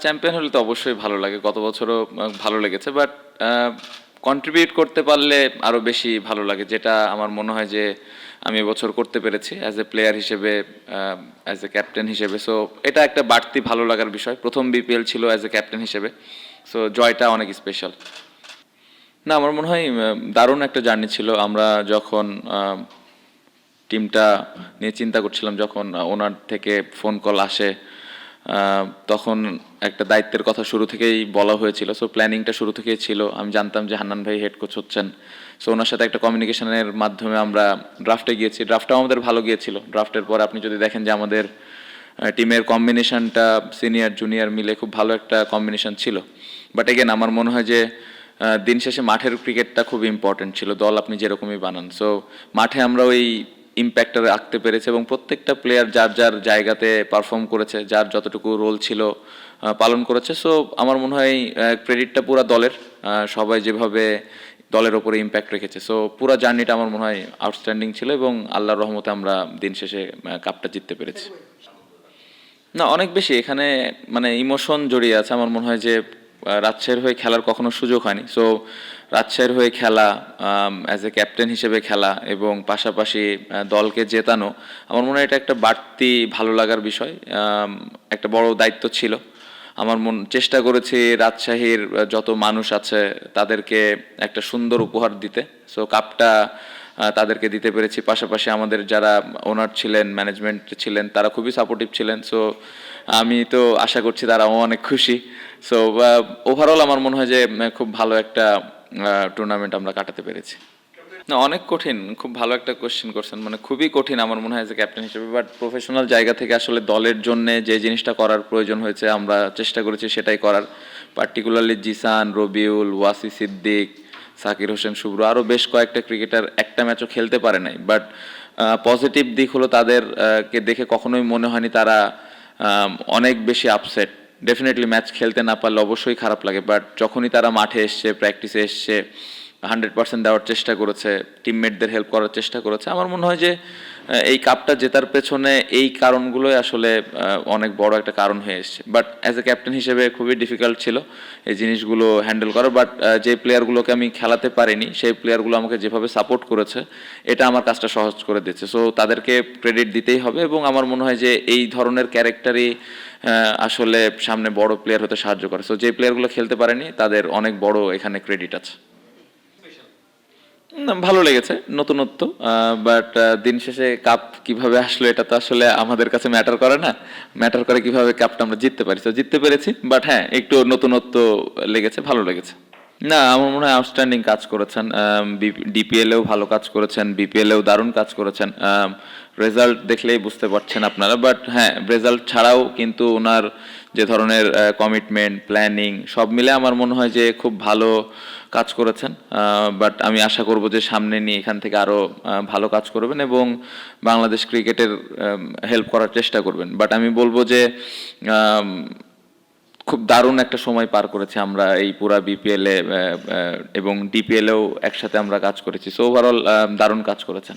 Champion হলে তো অবশ্যই ভালো লাগে। গত বছরও ভালো লেগেছে। বাট কন্ট্রিবিউট করতে পারলে আরও বেশি ভালো লাগে, যেটা আমার মনে হয় যে আমি এবছর করতে পেরেছি অ্যাজ এ প্লেয়ার হিসেবে অ্যাজ এ ক্যাপ্টেন হিসেবে। সো এটা একটা বাড়তি ভালো লাগার বিষয়। প্রথম বিপিএল ছিল অ্যাজ এ ক্যাপ্টেন হিসেবে। সো জয়টা অনেক স্পেশাল না, আমার মনে হয় দারুণ একটা জার্নি ছিল। আমরা যখন টিমটা নিয়ে চিন্তা করছিলাম, যখন ওনার থেকে ফোন কল আসে তখন একটা দায়িত্বের কথা শুরু থেকেই বলা হয়েছিল। সো প্ল্যানিংটা শুরু থেকেই ছিল। আমি জানতাম যে হান্নান ভাই হেড কোচ হচ্ছেন। সো ওনার সাথে একটা কমিউনিকেশনের মাধ্যমে আমরা ড্রাফটে গিয়েছি। ড্রাফটাও আমাদের ভালো গিয়েছিল। ড্রাফটের পর আপনি যদি দেখেন যে আমাদের টিমের কম্বিনেশনটা সিনিয়র জুনিয়র মিলে খুব ভালো একটা কম্বিনেশন ছিল। বাট এগেন আমার মনে হয় যে দিন শেষে মাঠের ক্রিকেটটা খুব ইম্পর্টেন্ট ছিল। দল আপনি যেরকমই বানান। সো মাঠে আমরা ওই ইম্প্যাক্টটা রাখতে পেরেছে এবং প্রত্যেকটা প্লেয়ার যার যার জায়গাতে পারফর্ম করেছে, যার যতটুকু রোল ছিল পালন করেছে। সো আমার মনে হয় ক্রেডিটটা পুরো দলের সবাই যেভাবে দলের ওপরে ইম্প্যাক্ট রেখেছে। সো পুরো জার্নিটা আমার মনে হয় আউটস্ট্যান্ডিং ছিল এবং আল্লাহর রহমতে আমরা দিন শেষে কাপটা জিততে পেরেছি। না, অনেক বেশি এখানে মানে ইমোশন জড়িয়ে আছে। আমার মনে হয় যে রাজশাহীর হয়ে খেলার কখনো সুযোগ হয়নি। সো রাজশাহীর হয়ে খেলা অ্যাজ এ ক্যাপ্টেন হিসেবে খেলা এবং পাশাপাশি দলকে জেতানো, আমার মনে হয় এটা একটা বাড়তি ভালো লাগার বিষয়। একটা বড় দায়িত্ব ছিল। আমার মন, চেষ্টা করেছি রাজশাহীর যত মানুষ আছে তাদেরকে একটা সুন্দর উপহার দিতে। সো কাপটা তাদেরকে দিতে পেরেছি। পাশাপাশি আমাদের যারা ওনার ছিলেন ম্যানেজমেন্ট ছিলেন, তারা খুবই সাপোর্টিভ ছিলেন। সো আমি তো আশা করছি তারাও অনেক খুশি। সো ওভারঅল আমার মনে হয় যে খুব ভালো একটা টুর্নামেন্ট আমরা কাটাতে পেরেছি। না অনেক কঠিন খুব ভালো একটা কোশ্চেন করছেন। মানে খুবই কঠিন আমার মনে হয় যে ক্যাপ্টেন হিসেবে বাট প্রফেশনাল জায়গা থেকে আসলে দলের জন্য যে জিনিসটা করার প্রয়োজন হয়েছে আমরা চেষ্টা করেছি সেটাই করার। পার্টিকুলারলি জিসান রবিউল ওয়াসি সিদ্দিক সাকির হোসেন শুভ্র আরও বেশ কয়েকটা ক্রিকেটার একটা ম্যাচও খেলতে পারে নাই। বাট পজিটিভ দিক হলো তাদের আহ, কে দেখে কখনোই মনে হয়নি তারা অনেক বেশি আপসেট ডেফিনেটলি ম্যাচ খেলতে না পারলে অবশ্যই খারাপ লাগে বাট যখনই তারা মাঠে এসছে প্র্যাকটিসে এসছে হান্ড্রেড পার্সেন্ট দেওয়ার চেষ্টা করেছে টিমমেটদের হেল্প করার চেষ্টা করেছে, আমার মনে হয় যে এই কাপটা জেতার পেছনে এই কারণগুলোই আসলে অনেক বড় একটা কারণ হয়ে এসছে। বাট অ্যাজ এ ক্যাপ্টেন হিসেবে খুবই ডিফিকাল্ট ছিল এই জিনিসগুলো হ্যান্ডেল করা। বাট যে প্লেয়ারগুলোকে আমি খেলাতে পারিনি, সেই প্লেয়ারগুলো আমাকে যেভাবে সাপোর্ট করেছে, এটা আমার কাজটা সহজ করে দিচ্ছে সো তাদেরকে ক্রেডিট দিতেই হবে এবং আমার মনে হয় যে এই ধরনের ক্যারেক্টারই আসলে সামনে বড় প্লেয়ার হতে সাহায্য করে। সো যে প্লেয়ারগুলো খেলতে পারেনি, তাদের অনেক বড় এখানে ক্রেডিট আছে। ভালো লেগেছে, নতুনত্ব বাট দিন শেষে কাপ কীভাবে আসলো এটা তো আসলে আমাদের কাছে ম্যাটার করে না। ম্যাটার করে কীভাবে কাপটা আমরা জিততে পারি। তো জিততে পেরেছি বাট হ্যাঁ একটু নতুনত্ব লেগেছে, ভালো লেগেছে। না, আমার মনে হয় আউটস্ট্যান্ডিং কাজ করেছেন। ডিপিএলেও ভালো কাজ করেছেন বিপিএলেও দারুণ কাজ করেছেন। রেজাল্ট দেখলেই বুঝতে পারছেন আপনারা বাট হ্যাঁ রেজাল্ট ছাড়াও কিন্তু ওনার যে ধরনের কমিটমেন্ট প্ল্যানিং সব মিলে আমার মনে হয় যে খুব ভালো কাজ করেছেন। বাট আমি আশা করব যে সামনে নিয়ে এখান থেকে আরও ভালো কাজ করবেন এবং বাংলাদেশ ক্রিকেটের হেল্প করার চেষ্টা করবেন। বাট আমি বলব যে খুব দারুণ একটা সময় পার করেছি আমরা এই পুরা বিপিএল এ এবং ডিপিএল এও একসাথে আমরা কাজ করেছি। সো ওভারঅল দারুণ কাজ করেছেন।